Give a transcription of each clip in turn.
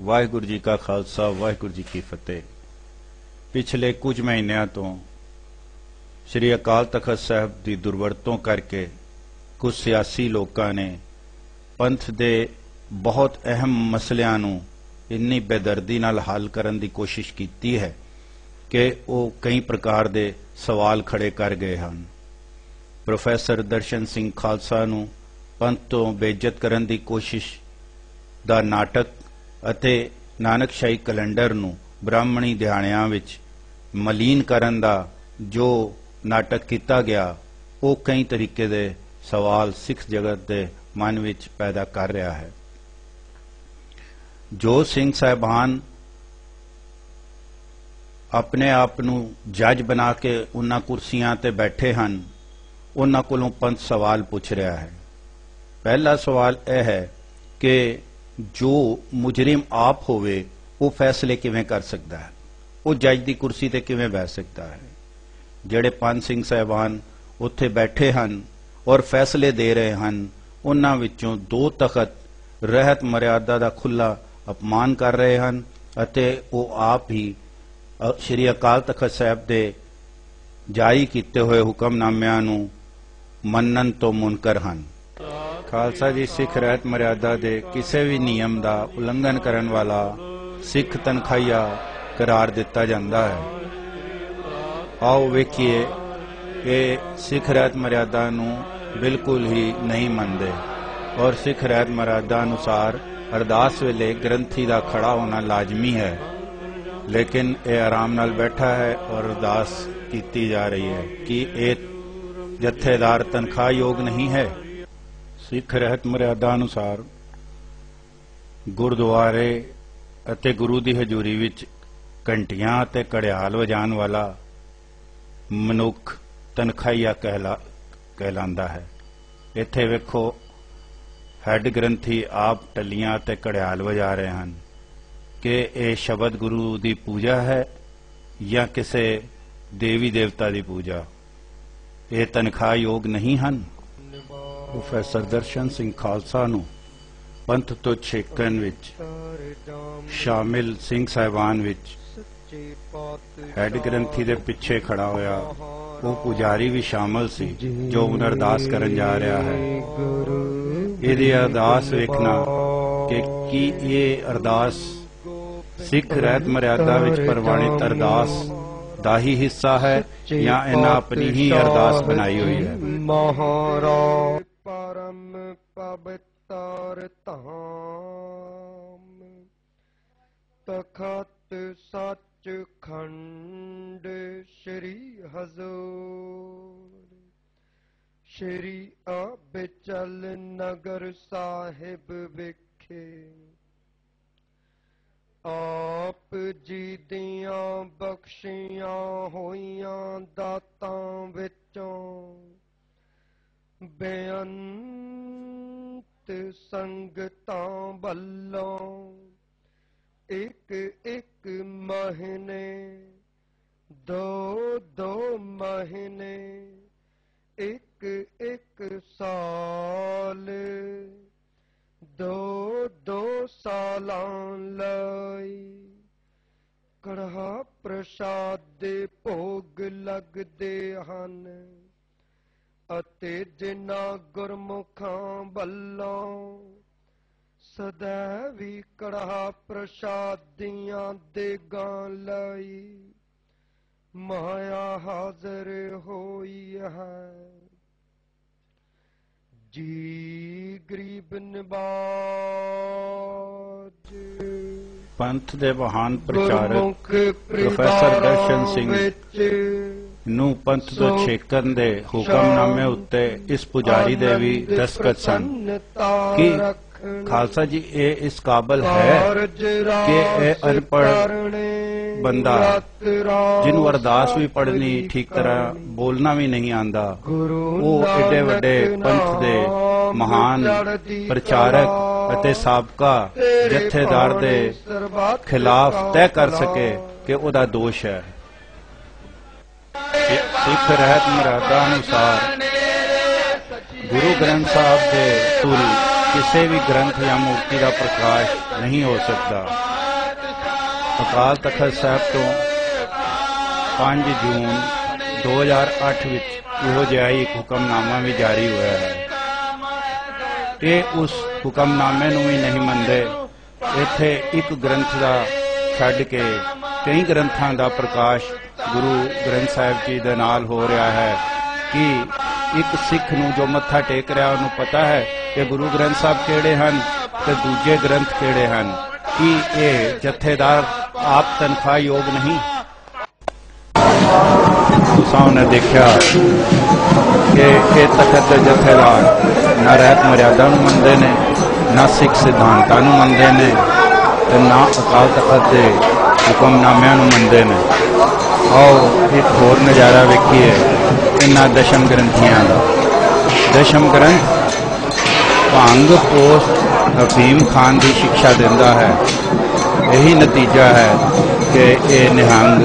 ਵਾਹਿਗੁਰੂ ਜੀ ਕਾ ਖਾਲਸਾ, ਵਾਹਿਗੁਰੂ ਜੀ ਕੀ ਫਤਿਹ। ਪਿਛਲੇ ਕੁਝ ਮਹੀਨਿਆਂ ਤੋਂ ਸ੍ਰੀ ਅਕਾਲ ਤਖਤ ਸਾਹਿਬ ਦੀ ਦੁਰਵਰਤੋਂ ਕਰਕੇ ਕੁਝ ਸਿਆਸੀ ਲੋਕਾਂ ਨੇ ਪੰਥ ਦੇ ਬਹੁਤ ਅਹਿਮ ਮਸਲਿਆਂ ਨੂੰ ਇੰਨੀ ਬੇਦਰਦੀ ਨਾਲ ਹੱਲ ਕਰਨ ਦੀ ਕੋਸ਼ਿਸ਼ ਕੀਤੀ ਹੈ ਕਿ ਉਹ ਕਈ ਪ੍ਰਕਾਰ ਦੇ ਸਵਾਲ ਖੜੇ ਕਰ ਗਏ ਹਨ। ਪ੍ਰੋਫੈਸਰ ਦਰਸ਼ਨ ਸਿੰਘ ਖਾਲਸਾ ਨੂੰ ਪੰਥ ਤੋਂ ਬੇਇੱਜ਼ਤ ਕਰਨ ਦੀ ਕੋਸ਼ਿਸ਼ ਦਾ ਨਾਟਕ ਅਤੇ ਨਾਨਕਸ਼ਾਹੀ ਕੈਲੰਡਰ ਨੂੰ ਬ੍ਰਾਹਮਣੀ ਦਿਹਾੜਿਆਂ ਵਿੱਚ ਮਲੀਨ ਕਰਨ ਦਾ ਜੋ ਨਾਟਕ ਕੀਤਾ ਗਿਆ, ਉਹ ਕਈ ਤਰੀਕੇ ਦੇ ਸਵਾਲ ਸਿੱਖ ਜਗਤ ਦੇ ਮਨ ਵਿੱਚ ਪੈਦਾ ਕਰ ਰਿਹਾ ਹੈ। ਜੋ ਸਿੰਘ ਸਾਹਿਬਾਨ ਆਪਣੇ ਆਪ ਨੂੰ ਜੱਜ ਬਣਾ ਕੇ ਉਹਨਾਂ ਕੁਰਸੀਆਂ ਤੇ ਬੈਠੇ ਹਨ, ਉਹਨਾਂ ਕੋਲੋਂ ਪੰਥ ਸਵਾਲ ਪੁੱਛ ਰਿਹਾ ਹੈ। ਪਹਿਲਾ ਸਵਾਲ ਇਹ ਹੈ ਕਿ ਜੋ ਮੁਜਰਮ ਆਪ ਹੋਵੇ, ਉਹ ਫੈਸਲੇ ਕਿਵੇਂ ਕਰ ਸਕਦਾ ਹੈ? ਉਹ ਜੱਜ ਦੀ ਕੁਰਸੀ ਤੇ ਕਿਵੇਂ ਬੈਠ ਸਕਦਾ ਹੈ? ਜਿਹੜੇ ਪੰਜ ਸਿੰਘ ਸਾਹਿਬਾਨ ਉੱਥੇ ਬੈਠੇ ਹਨ ਔਰ ਫੈਸਲੇ ਦੇ ਰਹੇ ਹਨ, ਉਹਨਾਂ ਵਿੱਚੋਂ ਦੋ ਤਖਤ ਰਹਿਤ ਮਰਿਆਦਾ ਦਾ ਖੁੱਲਾ ਅਪਮਾਨ ਕਰ ਰਹੇ ਹਨ ਅਤੇ ਉਹ ਆਪ ਹੀ ਸ਼੍ਰੀ ਅਕਾਲ ਤਖਤ ਸਾਹਿਬ ਦੇ ਜਾਰੀ ਕੀਤੇ ਹੋਏ ਹੁਕਮਨਾਮਿਆਂ ਨੂੰ ਮੰਨਣ ਤੋਂ ਮੁਨਕਰ ਹਨ। ਖਾਲਸਾ ਜੀ ਸਿੱਖ ਰਹਿਤ ਮਰਿਆਦਾ ਦੇ ਕਿਸੇ ਵੀ ਨਿਯਮ ਦਾ ਉਲੰਘਣ ਕਰਨ ਵਾਲਾ ਸਿੱਖ ਤਨਖਾਹੀਆ ਕਰਾਰ ਦਿੱਤਾ ਜਾਂਦਾ ਹੈ। ਆਓ ਵੇਖੀਏ ਕਿ ਸਿੱਖ ਰਹਿਤ ਮਰਿਆਦਾ ਨੂੰ ਬਿਲਕੁਲ ਹੀ ਨਹੀਂ ਮੰਨਦੇ ਔਰ ਸਿੱਖ ਰਹਿਤ ਮਰਿਆਦਾ ਅਨੁਸਾਰ ਅਰਦਾਸ ਵੇਲੇ ਗ੍ਰੰਥੀ ਦਾ ਖੜਾ ਹੋਣਾ ਲਾਜ਼ਮੀ ਹੈ। ਲੇਕਿਨ ਇਹ ਆਰਾਮ ਨਾਲ ਬੈਠਾ ਹੈ ਔਰ ਅਰਦਾਸ ਕੀਤੀ ਜਾ ਰਹੀ ਹੈ ਕਿ ਇਹ ਜਥੇਦਾਰ ਤਨਖਾਹ ਯੋਗ ਨਹੀਂ ਹੈ। ਸਿੱਖ ਰਹਿਤ ਮਰਿਆਦਾ ਅਨੁਸਾਰ ਗੁਰਦੁਆਰੇ ਅਤੇ ਗੁਰੂ ਦੀ ਹਜ਼ੂਰੀ ਵਿੱਚ ਘੰਟੀਆਂ ਅਤੇ ਘੜਿਆਲ ਵਜਾਉਣ ਵਾਲਾ ਮਨੁੱਖ ਤਨਖਾਹੀਆ ਕਹਿਲਾ, ਕਹਿਲਾਂਦਾ ਹੈ। ਇੱਥੇ ਵੇਖੋ, ਹੈੱਡ ਗ੍ਰੰਥੀ ਆਪ ਟੱਲੀਆਂ ਤੇ ਘੜਿਆਲ ਵਜਾ ਰਹੇ ਹਨ। ਕਿ ਇਹ ਸ਼ਬਦ ਗੁਰੂ ਦੀ ਪੂਜਾ ਹੈ ਜਾਂ ਕਿਸੇ ਦੇਵੀ ਦੇਵਤਾ ਦੀ ਪੂਜਾ? ਇਹ ਤਨਖਾਹ ਯੋਗ ਨਹੀਂ ਹਨ? ਪ੍ਰੋਫੈਸਰ ਦਰਸ਼ਨ ਸਿੰਘ ਖਾਲਸਾ ਨੂੰ ਪੰਥ ਤੋਂ ਛੇਕਣ ਵਿੱਚ, ਸ਼ਾਮਿਲ ਸਿੰਘ ਸਾਹਿਬਾਨ ਵਿੱਚ ਹੈੱਡ ਗ੍ਰੰਥੀ ਦੇ ਪਿੱਛੇ ਖੜਾ ਹੋਇਆ, ਉਹ ਪੁਜਾਰੀ ਵੀ ਸ਼ਾਮਲ ਸੀ, ਜੋ ਹੁਣ ਅਰਦਾਸ ਕਰਨ ਜਾ ਰਿਹਾ ਹੈ। ਇਹਦੀ ਅਰਦਾਸ ਵੇਖਣਾ ਕਿ ਕੀ ਇਹ ਅਰਦਾਸ ਸਿੱਖ ਰਹਿਤ ਮਰਿਆਦਾ ਵਿੱਚ ਪ੍ਰਵਾਨਿਤ ਅਰਦਾਸ ਦਾ ਹੀ ਹਿੱਸਾ ਹੈ ਜਾਂ ਇਹਨਾਂ ਆਪਣੀ ਹੀ ਅਰਦਾਸ ਬਣਾਈ ਹੋਈ ਹੈ। ਮਹਾਰਾਜ ਪਵਿੱਤਰ ਧਾਮ। ਤਖਤ ਸੱਚ ਖੰਡ ਸ੍ਰੀ ਹਜ਼ੂਰ। ਸ੍ਰੀ ਅਬਚਲ ਨਗਰ ਸਾਹਿਬ ਵਿਖੇ। ਆਪ ਜੀ ਦੀਆਂ ਬਖਸ਼ੀਆਂ ਹੋਈਆਂ ਦਾਤਾਂ ਵਿੱਚੋਂ ਬੇਅੰਤ ਸੰਗਤਾਂ ਵੱਲੋਂ ਇੱਕ ਇੱਕ ਮਹੀਨੇ, ਦੋ ਦੋ ਮਹੀਨੇ, ਇੱਕ ਇੱਕ ਸਾਲ, ਦੋ ਦੋ ਸਾਲਾਂ ਲਈ ਕੜਾਹ ਪ੍ਰਸ਼ਾਦ ਦੇ ਭੋਗ ਲੱਗਦੇ ਹਨ। ਅਤੇ ਜਿਨ੍ਹਾਂ ਗੁਰਮੁਖਾਂ ਵੱਲੋਂ ਸਦਾ ਵੀ ਕੜਹਾ ਪ੍ਰਸ਼ਾਦ ਦੀਆਂ ਦੇਗਾਂ ਲਈ ਮਾਇਆ ਹਾਜ਼ਰ ਹੋਈ ਹੈ। ਜੀ ਗਰੀਬ ਨਿਵਾਜ। ਪੰਥ ਦੇ ਮਹਾਨ ਪ੍ਰਚਾਰਕ ਪ੍ਰੋਫੈਸਰ ਦਰਸ਼ਨ ਸਿੰਘ। ਵਿੱਚ ਨੂੰ ਪੰਥ ਤੋਂ ਛੇਕਣ ਦੇ ਹੁਕਮਨਾਮੇ ਉੱਤੇ ਇਸ ਪੁਜਾਰੀ ਦੇ ਵੀ ਦਸਤਖਤ ਸਨ ਕਿ ਖਾਲਸਾ ਜੀ ਇਹ ਇਸ ਕਾਬਲ ਹੈ ਕਿ ਇਹ ਅਨਪੜ੍ਹ ਬੰਦਾ ਜਿਹਨੂੰ ਅਰਦਾਸ ਵੀ ਪੜ੍ਹਨੀ ਠੀਕ ਤਰ੍ਹਾਂ ਬੋਲਣਾ ਵੀ ਨਹੀਂ ਆਂਦਾ ਉਹ ਏਡੇ ਵੱਡੇ ਪੰਥ ਦੇ ਮਹਾਨ ਪ੍ਰਚਾਰਕ ਅਤੇ ਸਾਬਕਾ ਜਥੇਦਾਰ ਦੇ ਖਿਲਾਫ ਤੈਅ ਕਰ ਸਕੇ ਕਿ ਉਹਦਾ ਦੋਸ਼ ਹੈ। ਸਿੱਖ ਰਹਿਤ ਮਰਾਦਾ ਅਨੁਸਾਰ ਗੁਰੂ ਗ੍ਰੰਥ ਸਾਹਿਬ ਦੇ ਤੁਲ ਕਿਸੇ ਵੀ ਗ੍ਰੰਥ ਜਾਂ ਮੂਰਤੀ ਦਾ ਪ੍ਰਕਾਸ਼ ਨਹੀਂ ਹੋ ਸਕਦਾ। ਅਕਾਲ ਤਖਤ ਸਾਹਿਬ ਤੋਂ 5 ਜੂਨ 2008 ਵਿੱਚ ਇਹੋ ਜਿਹਾ ਇੱਕ ਹੁਕਮਨਾਮਾ ਵੀ ਜਾਰੀ ਹੋਇਆ ਹੈ। ਤੇ ਉਸ ਹੁਕਮਨਾਮੇ ਨੂੰ ਵੀ ਨਹੀਂ ਮੰਨਦੇ, ਇੱਥੇ ਇੱਕ ਗ੍ਰੰਥ ਦਾ ਛੱਡ ਕੇ ਕਈ ਗ੍ਰੰਥਾਂ ਦਾ ਪ੍ਰਕਾਸ਼ ਗੁਰੂ ਗ੍ਰੰਥ ਸਾਹਿਬ ਜੀ ਦੇ ਨਾਲ ਹੋ ਰਿਹਾ ਹੈ ਕਿ ਇੱਕ ਸਿੱਖ ਨੂੰ ਜੋ ਮੱਥਾ ਟੇਕ ਰਿਹਾ, ਉਹਨੂੰ ਪਤਾ ਹੈ ਕਿ ਗੁਰੂ ਗ੍ਰੰਥ ਸਾਹਿਬ ਕਿਹੜੇ ਹਨ ਤੇ ਦੂਜੇ ਗ੍ਰੰਥ ਕਿਹੜੇ ਹਨ। ਕੀ ਇਹ ਜਥੇਦਾਰ ਆਪ ਤਨਖਾਹ ਯੋਗ ਨਹੀਂ? ਤੁਸਾਂ ਨੇ ਦੇਖਿਆ ਕਿ ਇਹ ਤਖਤ ਦੇ ਜਥੇਦਾਰ ਨਾ ਰਹਿਤ ਮਰਿਆਦਾ ਨੂੰ ਮੰਨਦੇ ਨੇ, ਨਾ ਸਿੱਖ ਸਿਧਾਂਤਾਂ ਨੂੰ ਮੰਨਦੇ ਨੇ ਤੇ ਨਾ ਅਕਾਲ ਤਖਤ ਦੇ ਹੁਕਮਨਾਮਿਆਂ ਨੂੰ ਮੰਨਦੇ ਨੇ। ਆਓ ਇੱਕ ਹੋਰ ਨਜ਼ਾਰਾ ਵੇਖੀਏ ਇਹਨਾਂ ਦਸ਼ਮ ਗ੍ਰੰਥੀਆਂ ਦਾ। ਦਸ਼ਮ ਗ੍ਰੰਥ ਭੰਗ ਪੋਸਟ ਅਫੀਮ ਖਾਨ ਦੀ ਸਿੱਖਿਆ ਦਿੰਦਾ ਹੈ। ਇਹੀ ਨਤੀਜਾ ਹੈ ਕਿ ਇਹ ਨਿਹੰਗ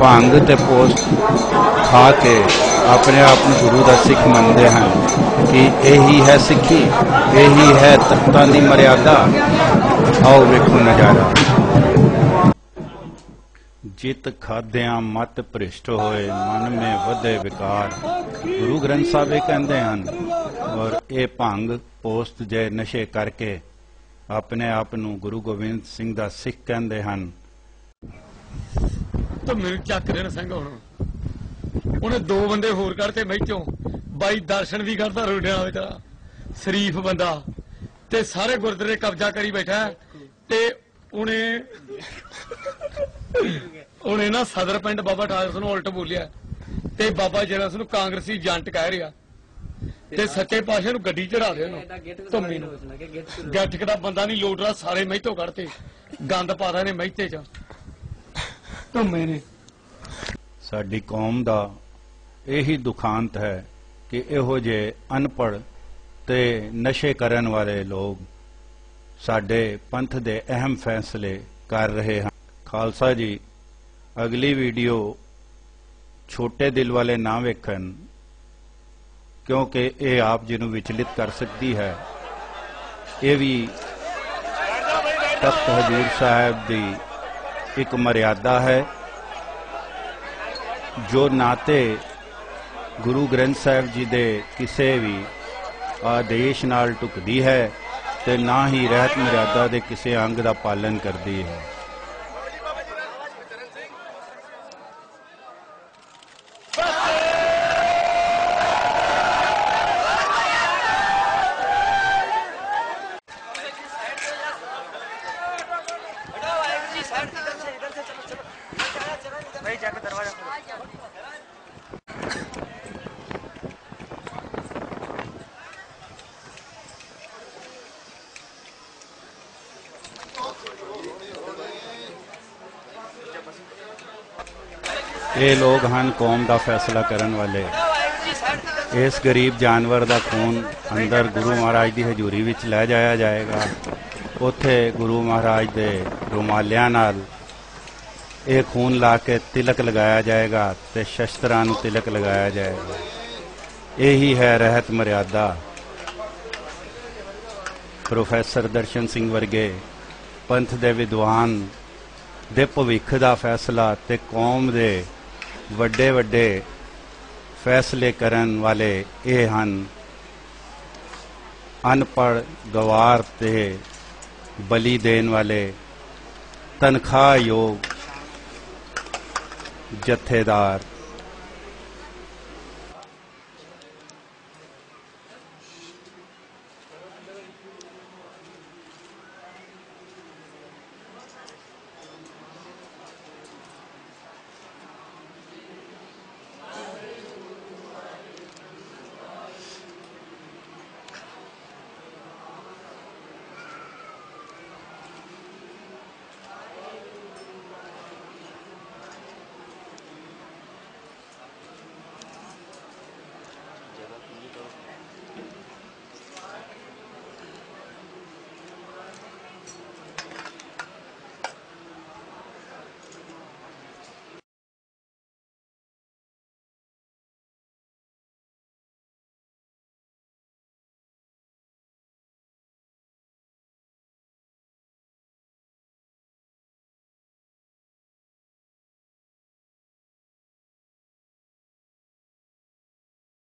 ਭੰਗ ਤੇ ਪੋਸਟ ਖਾ ਕੇ ਆਪਣੇ ਆਪ ਨੂੰ ਗੁਰੂ ਦਾ ਸਿੱਖ ਮੰਨਦੇ ਹਨ ਕਿ ਇਹੀ ਹੈ ਸਿੱਖੀ, ਇਹੀ ਹੈ ਤਖਤਾਂ ਦੀ ਮਰਿਆਦਾ। ਆਓ ਵੇਖੋ ਨਜ਼ਾਰਾ। ਜਿਤ ਖਾਦਿਆਂ ਮਤ ਭ੍ਰਿਸ਼ਟ ਹੋਏ, ਮਨ ਮੇ ਵਧੇ ਵਿਕਾਰ। ਗੁਰੂ ਗ੍ਰੰਥ ਸਾਹਿਬ ਇਹ ਕਹਿੰਦੇ ਹਨ, ਔਰ ਇਹ ਭੰਗ ਪੋਸਟ ਜੇ ਨਸ਼ੇ ਕਰਕੇ ਆਪਣੇ ਆਪ ਨੂੰ ਗੁਰੂ ਗੋਬਿੰਦ ਸਿੰਘ ਦਾ ਸਿੱਖ ਕਹਿੰਦੇ ਹਨ। ਤਾਂ ਮੈਨੂੰ ਚੱਕ ਦੇਣ ਸਿੰਘ ਹੁਣ। ਉਹਨੇ ਦੋ ਬੰਦੇ ਹੋਰ ਕਰਤੇ ਮੈਚੋਂ ਬਾਈ ਦਰਸ਼ਨ ਵੀ ਕਰਦਾ ਰੋਡਿਆਂ ਵਿੱਚ ਸ਼ਰੀਫ ਬੰਦਾ। ਤੇ ਸਾਰੇ ਗੁਰਦੁਆਰੇ ਕਬਜ਼ਾ ਕਰੀ ਬੈਠਾ ਤੇ ਉਹਨੇ ਉਹਨੇ ਨਾ ਸਦਰ ਪਿੰਡ ਬਾਬਾ ਟਾਇਰਸ ਨੂੰ ਉਲਟ ਬੋਲਿਆ। ਤੇ ਬਾਬਾ ਜਿਹੜਾ ਨੂੰ ਕਾਂਗਰਸੀ ਜੰਟ ਕਹਿ ਰਿਹਾ। ਤੇ ਸੱਚੇ ਪਾਸ਼ਾ ਨੂੰ ਗੱਡੀ ਚੜਾ ਦੇ ਉਹਨੂੰ ਧੁੰਮੀ ਨੂੰ ਗੱਠਕ ਦਾ ਬੰਦਾ ਨਹੀਂ ਲੋਟ ਰਿਹਾ ਸਾਰੇ ਮਹਿਤੋਂ ਕੱਢਤੇ। ਗੰਦ ਪਾ ਰਹੇ ਨੇ ਮਹਿਤੇ ਚ। ਧੁੰਮੇ ਨੇ। ਸਾਡੀ ਕੌਮ ਦਾ ਇਹੀ ਦੁਖਾਂਤ ਹੈ ਕਿ ਇਹੋ ਜਿਹੇ ਅਨਪੜ੍ਹ ਤੇ ਨਸ਼ੇ ਕਰਨ ਵਾਲੇ ਲੋਕ ਸਾਡੇ ਪੰਥ ਦੇ ਅਹਿਮ ਫੈਸਲੇ ਕਰ ਰਹੇ ਹਨ। ਖਾਲਸਾ ਜੀ ਅਗਲੀ ਵੀਡੀਓ ਛੋਟੇ ਦਿਲ ਵਾਲੇ ਨਾ ਵੇਖਣ, ਕਿਉਂਕਿ ਇਹ ਆਪ ਜੀ ਨੂੰ ਵਿਚਲਿਤ ਕਰ ਸਕਦੀ ਹੈ। ਇਹ ਵੀ ਤਖਤ ਹਜੂਰ ਸਾਹਿਬ ਦੀ ਇੱਕ ਮਰਿਆਦਾ ਹੈ, ਜੋ ਨਾਤੇ ਗੁਰੂ ਗ੍ਰੰਥ ਸਾਹਿਬ ਜੀ ਦੇ ਕਿਸੇ ਵੀ ਆਦੇਸ਼ ਨਾਲ ਟੁਕਦੀ ਹੈ ਤੇ ਨਾ ਹੀ ਰਹਿਤ ਮਰਿਆਦਾ ਦੇ ਕਿਸੇ ਅੰਗ ਦਾ ਪਾਲਨ ਕਰਦੀ ਹੈ। ਇਹ ਲੋਕ ਹਨ ਕੌਮ ਦਾ ਫੈਸਲਾ ਕਰਨ ਵਾਲੇ। ਇਸ ਗਰੀਬ ਜਾਨਵਰ ਦਾ ਖੂਨ ਅੰਦਰ ਗੁਰੂ ਮਹਾਰਾਜ ਦੀ ਹਜ਼ੂਰੀ ਵਿੱਚ ਲੈ ਜਾਇਆ ਜਾਏਗਾ। ਉੱਥੇ ਗੁਰੂ ਮਹਾਰਾਜ ਦੇ ਰੁਮਾਲਿਆਂ ਨਾਲ ਇਹ ਖੂਨ ਲਾ ਕੇ ਤਿਲਕ ਲਗਾਇਆ ਜਾਏਗਾ ਤੇ ਸ਼ਸਤਰਾਂ ਨੂੰ ਤਿਲਕ ਲਗਾਇਆ ਜਾਏਗਾ। ਇਹੀ ਹੈ ਰਹਿਤ ਮਰਿਆਦਾ। ਪ੍ਰੋਫੈਸਰ ਦਰਸ਼ਨ ਸਿੰਘ ਵਰਗੇ ਪੰਥ ਦੇ ਵਿਦਵਾਨ ਦੇ ਭਵਿੱਖ ਦਾ ਫੈਸਲਾ ਤੇ ਕੌਮ ਦੇ ਵੱਡੇ ਵੱਡੇ ਫੈਸਲੇ ਕਰਨ ਵਾਲੇ ਇਹ ਹਨ। ਅਨਪੜ ਗਵਾਰ ਤੇ ਬਲੀ ਦੇਣ ਵਾਲੇ ਤਨਖਾਹ ਯੋਗ ਜਥੇਦਾਰ।